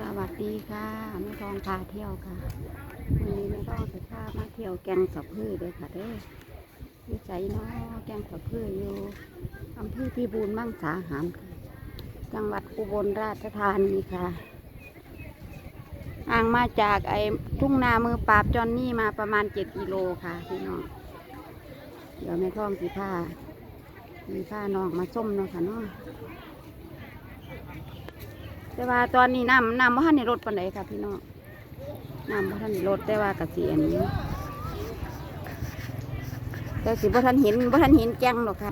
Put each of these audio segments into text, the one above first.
สวัสดีค่ะแม่ทองพาเที่ยวค่ะวันนี้แม่ทองจะพามาเที่ยวแกงสะพือเด้อค่ะเด้อวิจัยเนาะแกงสะพืออยู่อำเภอพิบูลมั่งสาหารค่ะจังหวัดอุบลราชธานีค่ะห่างมาจากไอ้ทุ่งนามือปราบจอนนี่มาประมาณเจ็ดกิโลค่ะพี่น้องเดี๋ยวแม่ทองสีผ้ามีผ้าน้องมาส้มเนาะค่ะเนาะ แต่ว่าตอนนี้น้ำน้ำบ่ทันในรถปานใดค่ะพี่น้องน้ำบ่ทันในรถแต่ว่ากระเสียนอยู่แต่สิบ่ทันเห็นบ่ทันเห็นแจ้งหรอกค่ะ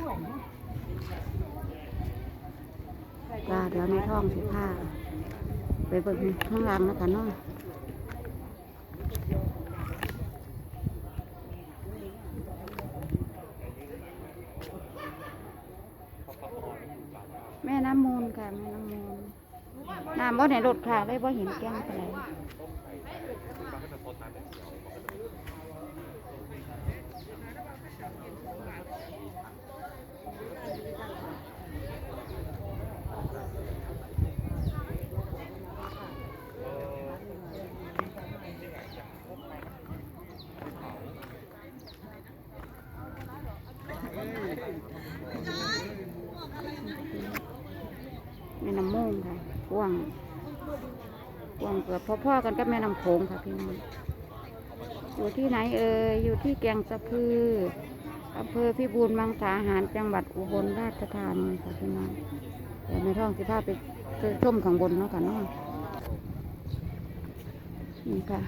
จ้าเดี๋ยวในท้องสิผ้าไปเบิ่งข้างล่างนะคะเนาะแม่น้ำมูลค่ะแม่น้ำมูล น้ำบ่ในรถค่ะเลยบ่เห็นแก้งอะไรแม่น้ำมูลค่ะก ว้างกวางเกือบพ่อๆกันกับแม่น้ำโขงค่ะพี่น้องอยู่ที่ไหนเอ่ยอยู่ที่แกงสะพืออำเภอพิบูลมังสาหารจังหวัดอุบลราชธานีค่ะพี่น้องเดี๋ยวในท้องสิพาไปชมข้างบนเนาะค่ะเนาะนี่ค่ะ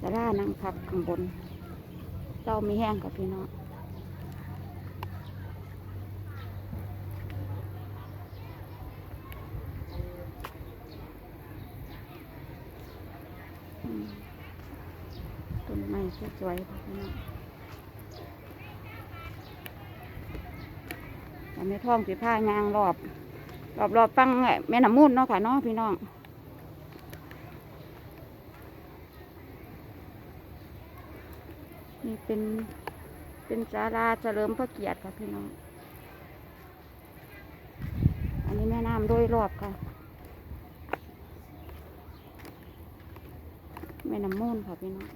จะล่านั่งพักข้างบนเจ้ามีแห้งกับพี่น้อง อืมต้นไม้ สวยๆค่ะพี่น้องแต่ไม่ท่องสิผ้ายางรอบ รอบรอบฟังไอแม่น้ำมูลเนาะค่ะเนาะพี่น้องนี่เป็นเป็นศาลาเฉลิมพระเกียรติค่ะพี่น้อง อันนี้แม่น้ำโดยรอบค่ะ แม่น้ำมูลค่ะพี่น้อง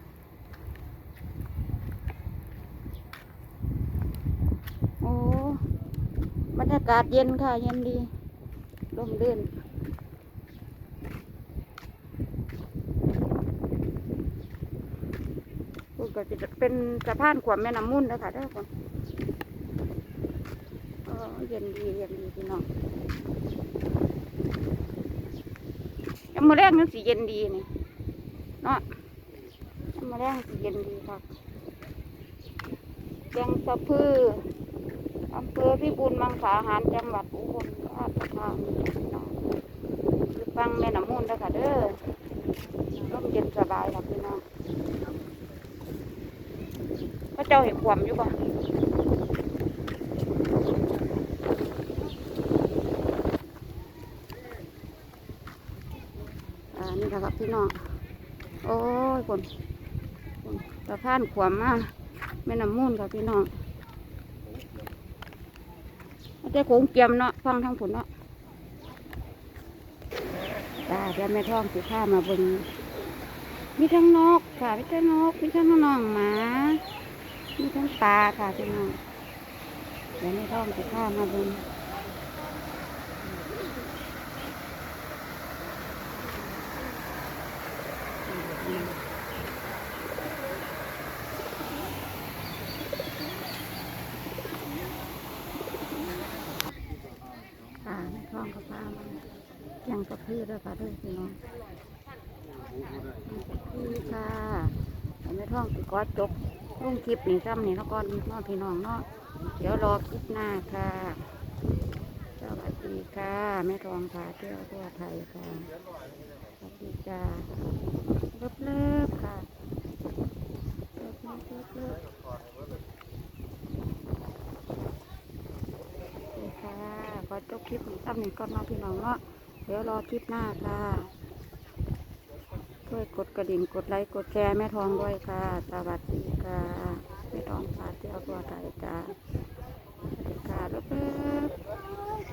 โอ้ บรรยากาศเย็นค่ะ เย็นดีร่มรื่นพูดก็จะเป็นสะพานขวามแม่น้ำมูลนะคะทุกคนเออเย็นดีเย็นดีพี่น้องยังมือแรกนั่นสีเย็นดีนี่เนาะมาแรงสิเย็นดีครับแกงสะพื อำเภอพิบูลมังสาหารจังหวัดอุบลราชธานีคือฟังแม่น้ำมูลเด้อค่ะเด้อร่มเย็นสบายครับพี่น้องพระเจ้าเห็นความอยู่ป่ะอ่านี่แหละครับพี่น้อง โอ้ยคนสะพานขวามมาแม่น้ำมูลค่ะพี่น้อง ไม่ได้โขงเกียมเนาะฟังทางผลเนาะตาเดี๋ยวแม่ท้องสิผ้ามาบนมีทั้งนกค่ะมีทั้งนกมีทั้งน้องหมา มีทั้งปลาค่ะพี่น้องเดี๋ยวแม่ท้องสิผ้ามาบนค่ะแม่ท้องก็ผ้ามา ยังกระพือด้วยค่ะด้วยพี่น้องพือค่ะแม่ท้องสิกอดจบลุงคลิปนี่ซ้ำนี่แล้วก่อนเน้องพี่น้องเนาะเดี๋ยวรอคลิปหน้าค่ะสวัสดีค่ะแม่ทองพาเที่ยวทั่วไทยค่ะสวัสดีจ้าเลิฟเลิฟค่ะเลิฟเลิฟเลิฟเลิฟโอเคค่ะ ขอ จบคลิปนี้ซ้ำหนึ่งก่อนเน้องพี่น้องเนาะเดี๋ยวรอคลิปหน้าค่ะช่วยกดกระดิ่งกดไลค์กดแชร์แม่ทองด้วยค่ะ สวัสดีค่ะแม่ทองพาเที่ยวตัวไทยจ้าสวัสดีค่ะเลิฟเลิฟ